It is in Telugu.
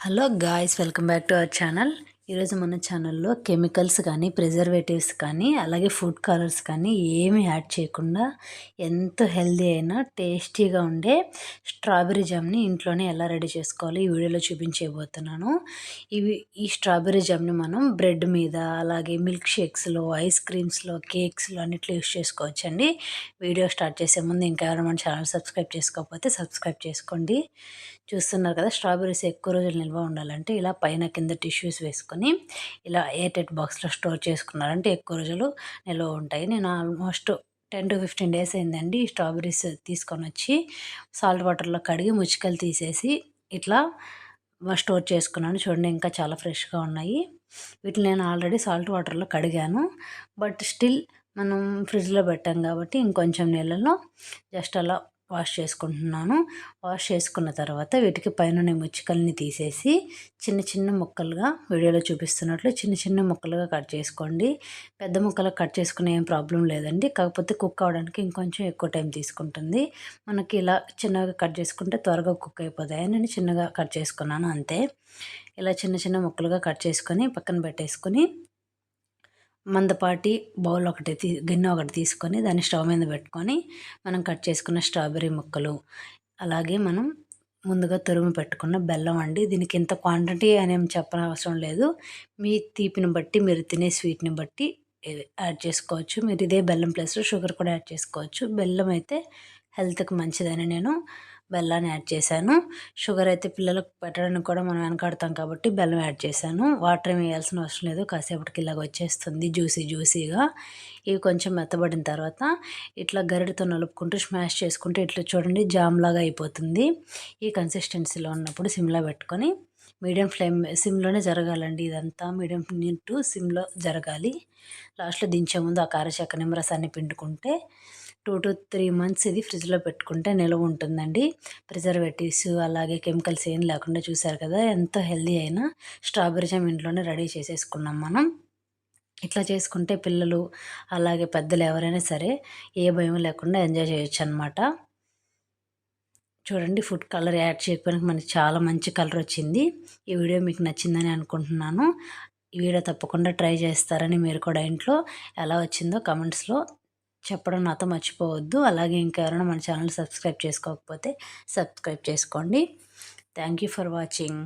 hello guys welcome back to our channel ఈరోజు మన ఛానల్లో కెమికల్స్ కానీ ప్రిజర్వేటివ్స్ కానీ అలాగే ఫుడ్ కలర్స్ కానీ ఏమి యాడ్ చేయకుండా ఎంతో హెల్దీ అయినా టేస్టీగా ఉండే స్ట్రాబెర్రీ జామ్ని ఇంట్లోనే ఎలా రెడీ చేసుకోవాలి ఈ వీడియోలో చూపించబోతున్నాను. ఇవి ఈ స్ట్రాబెర్రీ జామ్ని మనం బ్రెడ్ మీద అలాగే మిల్క్ షేక్స్లో ఐస్ క్రీమ్స్లో కేక్స్లో అన్నిట్లో యూస్ చేసుకోవచ్చండి. వీడియో స్టార్ట్ చేసే ముందు ఇంకా ఎవరైనా మన ఛానల్ సబ్స్క్రైబ్ చేసుకోకపోతే సబ్స్క్రైబ్ చేసుకోండి. చూస్తున్నారు కదా స్ట్రాబెర్రీస్ ఎక్కువ రోజులు నిల్వ ఉండాలంటే ఇలా పైన కింద టిష్యూస్ వేసుకొని ఇలా ఎయిర్టెట్ బాక్స్లో స్టోర్ చేసుకున్నారంటే ఎక్కువ రోజులు నిల్వ ఉంటాయి. నేను almost ten to fifteen days అయిందండి స్ట్రాబెరీస్ స్ట్రాబెర్రీస్ తీసుకొని వచ్చి సాల్ట్ వాటర్లో కడిగి ముచ్చికలు తీసేసి ఇట్లా స్టోర్ చేసుకున్నాను. చూడండి ఇంకా చాలా ఫ్రెష్గా ఉన్నాయి. వీటిని నేను ఆల్రెడీ సాల్ట్ వాటర్లో కడిగాను. బట్ స్టిల్ మనం ఫ్రిడ్జ్లో పెట్టాం కాబట్టి ఇంకొంచెం నీళ్ళలో జస్ట్ అలా వాష్ చేసుకుంటున్నాను. వాష్ చేసుకున్న తర్వాత వీటికి పైన ముచ్చికల్ని తీసేసి చిన్న చిన్న ముక్కలుగా వీడియోలో చూపిస్తున్నట్లు చిన్న చిన్న ముక్కలుగా కట్ చేసుకోండి. పెద్ద ముక్కలు కట్ చేసుకునే ఏం ప్రాబ్లం లేదండి. కాకపోతే కుక్ అవడానికి ఇంకొంచెం ఎక్కువ టైం తీసుకుంటుంది. మనకి ఇలా చిన్నగా కట్ చేసుకుంటే త్వరగా కుక్ అయిపోతాయి నేను చిన్నగా కట్ చేసుకున్నాను అంతే. ఇలా చిన్న చిన్న ముక్కలుగా కట్ చేసుకొని పక్కన పెట్టేసుకొని మందపాటి బౌల్ ఒకటి తీ గిన్నె ఒకటి తీసుకొని దాన్ని స్టవ్ మీద పెట్టుకొని మనం కట్ చేసుకున్న స్ట్రాబెర్రీ ముక్కలు అలాగే మనం ముందుగా తురుము పెట్టుకున్న బెల్లం అండి. దీనికి ఇంత క్వాంటిటీ అనేం చెప్పనవసరం లేదు. మీ తీపిని బట్టి మీరు తినే స్వీట్ని బట్టి యాడ్ చేసుకోవచ్చు. మీరు ఇదే బెల్లం ప్లస్ షుగర్ కూడా యాడ్ చేసుకోవచ్చు. బెల్లం అయితే హెల్త్కి మంచిదని నేను బెల్లాన్ని యాడ్ చేశాను. షుగర్ అయితే పిల్లలకు పెట్టడానికి కూడా మనం వెనకాడతాం కాబట్టి బెల్లం యాడ్ చేశాను. వాటర్ ఏమి వేయాల్సిన అవసరం లేదు. కాసేపటికి ఇలాగ వచ్చేస్తుంది జ్యూసీ జ్యూసీగా. ఇవి కొంచెం మెత్తబడిన తర్వాత ఇట్లా గరిటతో నలుపుకుంటూ స్మాష్ చేసుకుంటూ ఇట్లా చూడండి జామ్ లాగా అయిపోతుంది. ఈ కన్సిస్టెన్సీలో ఉన్నప్పుడు సిమ్లో పెట్టుకొని మీడియం ఫ్లేమ్ సిమ్లోనే జరగాలండి ఇదంతా. మీడియం టు సిమ్లో జరగాలి. లాస్ట్లో దించే ముందు ఆ కారచక్క నిమ్మరసాన్ని పిండుకుంటే టూ టు త్రీ మంత్స్ ఇది ఫ్రిడ్జ్లో పెట్టుకుంటే నిలవ ఉంటుందండి. ప్రిజర్వేటివ్స్ అలాగే కెమికల్స్ ఏం లేకుండా చూసారు కదా ఎంత హెల్దీ అయినా స్ట్రాబెరీ జామ్ ఇంట్లోనే రెడీ చేసేసుకున్నాం మనం. ఇట్లా చేసుకుంటే పిల్లలు అలాగే పెద్దలు ఎవరైనా సరే ఏ భయం లేకుండా ఎంజాయ్ చేయొచ్చు అనమాట చూడండి ఫుడ్ కలర్ యాడ్ చేయకపోయినా మనకి చాలా మంచి కలర్ వచ్చింది. ఈ వీడియో మీకు నచ్చిందని అనుకుంటున్నాను. ఈ వీడియో తప్పకుండా ట్రై చేస్తారని మీరు కూడా ఇంట్లో ఎలా వచ్చిందో కమెంట్స్లో చెప్పడం నాతో మర్చిపోవద్దు. అలాగే ఇంకెవరైనా మన ఛానల్ సబ్స్క్రైబ్ చేసుకోకపోతే సబ్స్క్రైబ్ చేసుకోండి. Thank you for watching